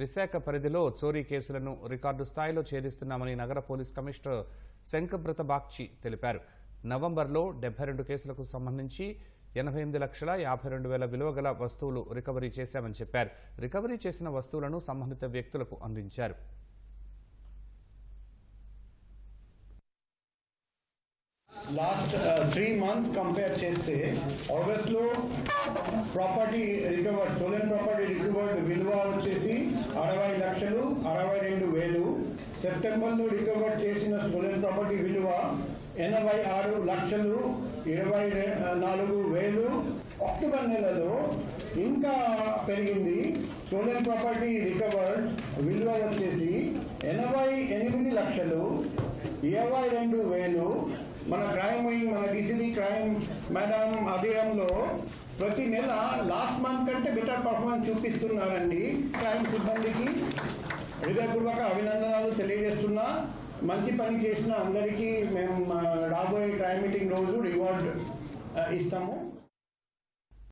విశాఖ పరిధిలో చోరీ కేసులను రికార్డు స్థాయిలో ఛేదిస్తున్నామని నగర పోలీస్ కమిషనర్ శంకబ్రత బాగ్చి తెలిపారు. నవంబర్లో డెబ్బై రెండు కేసులకు సంబంధించి ఎనభై ఎనిమిది లక్షల యాభై రెండు వేల విలువ గల వస్తువులు రికవరీ చేశామని చెప్పారు. రికవరీ చేసిన వస్తువులను సంబంధిత వ్యక్తులకు అందించారు. లాస్ట్ త్రీ మంత్ కంపేర్ చేస్తే ఆగస్ట్లో property recovered stolen property recovered విలువ వచ్చేసి అరవై లక్షలు అరవై రెండు వేలు. సెప్టెంబర్లో రికవర్ చేసిన స్టూడెంట్ ప్రాపర్టీ విలువ ఎనభై ఆరు లక్షలు ఇరవై నాలుగు వేలు. అక్టోబర్ నెలలో ఇంకా పెరిగింది. స్టూడెంట్ ప్రాపర్టీ రికవర్ విలువ వచ్చేసి ఇరవై రెండు వేలు. మన క్రైమ్ వింగ్ మన డిసిబి క్రైమ్ మేడం అధీనంలో ప్రతి నెల లాస్ట్ మంత్ కంటే బెటర్ పర్ఫార్మెన్స్ చూపిస్తున్నారండి క్రైమ్ సిబ్బందికి. హృదయపూర్వక అభినందనలు తెలియజేస్తున్నా. మంచి పని చేసిన అందరికీ మేము రాబోయే క్రైమ్ మీటింగ్ రోజు రివార్డ్ ఇస్తాము.